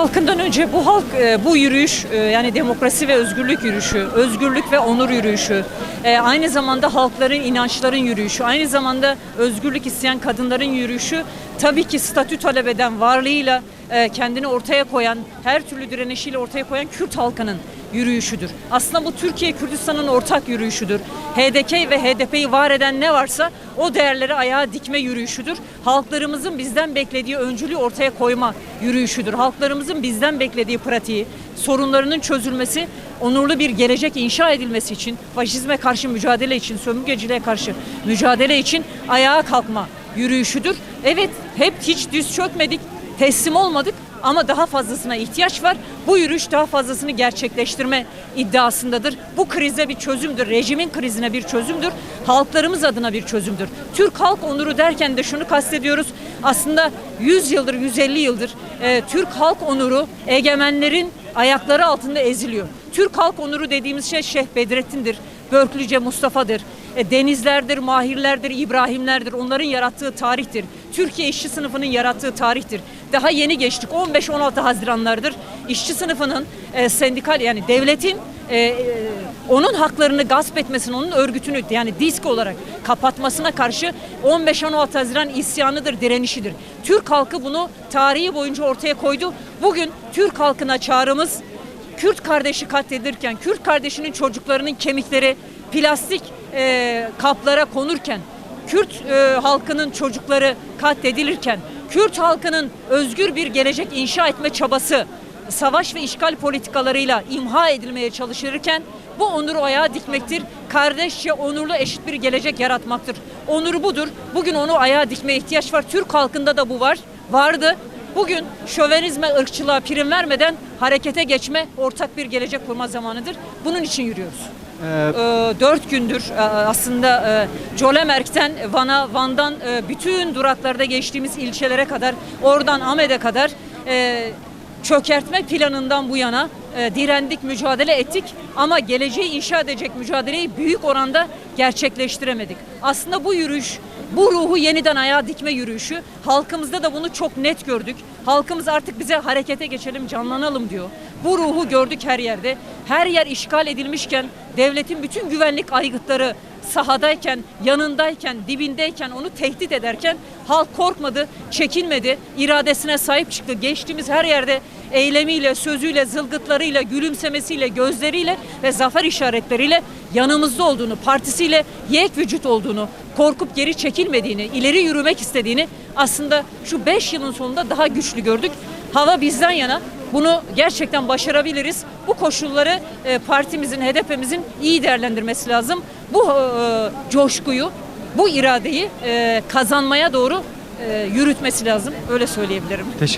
halkından önce bu halk e, bu yürüyüş e, yani demokrasi ve özgürlük yürüyüşü, özgürlük ve onur yürüyüşü, e, aynı zamanda halkların inançların yürüyüşü, aynı zamanda özgürlük isteyen kadınların yürüyüşü tabii ki statü talep eden varlığıyla kendini ortaya koyan, her türlü direnişiyle ortaya koyan Kürt halkının yürüyüşüdür. Aslında bu Türkiye Kürdistan'ın ortak yürüyüşüdür. HDK ve HDP'yi var eden ne varsa o değerleri ayağa dikme yürüyüşüdür. Halklarımızın bizden beklediği öncülüğü ortaya koyma yürüyüşüdür. Halklarımızın bizden beklediği pratiği, sorunlarının çözülmesi, onurlu bir gelecek inşa edilmesi için, faşizme karşı mücadele için, sömürgeciliğe karşı mücadele için ayağa kalkma yürüyüşüdür. Evet, hep hiç düz çökmedik, teslim olmadık ama daha fazlasına ihtiyaç var. Bu yürüyüş daha fazlasını gerçekleştirme iddiasındadır. Bu krize bir çözümdür. Rejimin krizine bir çözümdür. Halklarımız adına bir çözümdür. Türk halk onuru derken de şunu kastediyoruz. Aslında 100 yıldır, 150 yıldır e, Türk halk onuru egemenlerin ayakları altında eziliyor. Türk halk onuru dediğimiz şey Şeyh Bedrettin'dir. Börklüce Mustafa'dır. E, denizlerdir, mahirlerdir, İbrahimlerdir. Onların yarattığı tarihtir. Türkiye işçi sınıfının yarattığı tarihtir. Daha yeni geçtik. 15-16 Haziranlardır. İşçi sınıfının e, sendikal yani devletin e, e, onun haklarını gasp etmesini, onun örgütünü yani disk olarak kapatmasına karşı 15-16 Haziran isyanıdır, direnişidir. Türk halkı bunu tarihi boyunca ortaya koydu. Bugün Türk halkına çağrımız Kürt kardeşi katledilirken, Kürt kardeşinin çocuklarının kemikleri plastik e, kaplara konurken, Kürt e, halkının çocukları katledilirken, Kürt halkının özgür bir gelecek inşa etme çabası savaş ve işgal politikalarıyla imha edilmeye çalışılırken bu onuru ayağa dikmektir. Kardeşçe onurlu eşit bir gelecek yaratmaktır. Onuru budur. Bugün onu ayağa dikmeye ihtiyaç var. Türk halkında da bu var. Vardı. Bugün şövenizme, ırkçılığa prim vermeden harekete geçme, ortak bir gelecek kurma zamanıdır. Bunun için yürüyoruz. Ee, dört gündür e, aslında e, Van'a, Van'dan e, bütün duraklarda geçtiğimiz ilçelere kadar, oradan Ahmet'e kadar e, çökertme planından bu yana direndik, mücadele ettik ama geleceği inşa edecek mücadeleyi büyük oranda gerçekleştiremedik. Aslında bu yürüyüş, bu ruhu yeniden ayağa dikme yürüyüşü, halkımızda da bunu çok net gördük. Halkımız artık bize harekete geçelim, canlanalım diyor. Bu ruhu gördük her yerde. Her yer işgal edilmişken, devletin bütün güvenlik aygıtları sahadayken, yanındayken, dibindeyken, onu tehdit ederken halk korkmadı, çekinmedi, iradesine sahip çıktı. Geçtiğimiz her yerde eylemiyle, sözüyle, zılgıtlarıyla, gülümsemesiyle, gözleriyle ve zafer işaretleriyle yanımızda olduğunu, partisiyle yek vücut olduğunu, korkup geri çekilmediğini, ileri yürümek istediğini aslında şu 5 yılın sonunda daha güçlü gördük. Hava bizden yana. Bunu gerçekten başarabiliriz. Bu koşulları e, partimizin, HDP'mizin iyi değerlendirmesi lazım. Bu e, coşkuyu, bu iradeyi e, kazanmaya doğru e, yürütmesi lazım. Öyle söyleyebilirim. teşekkür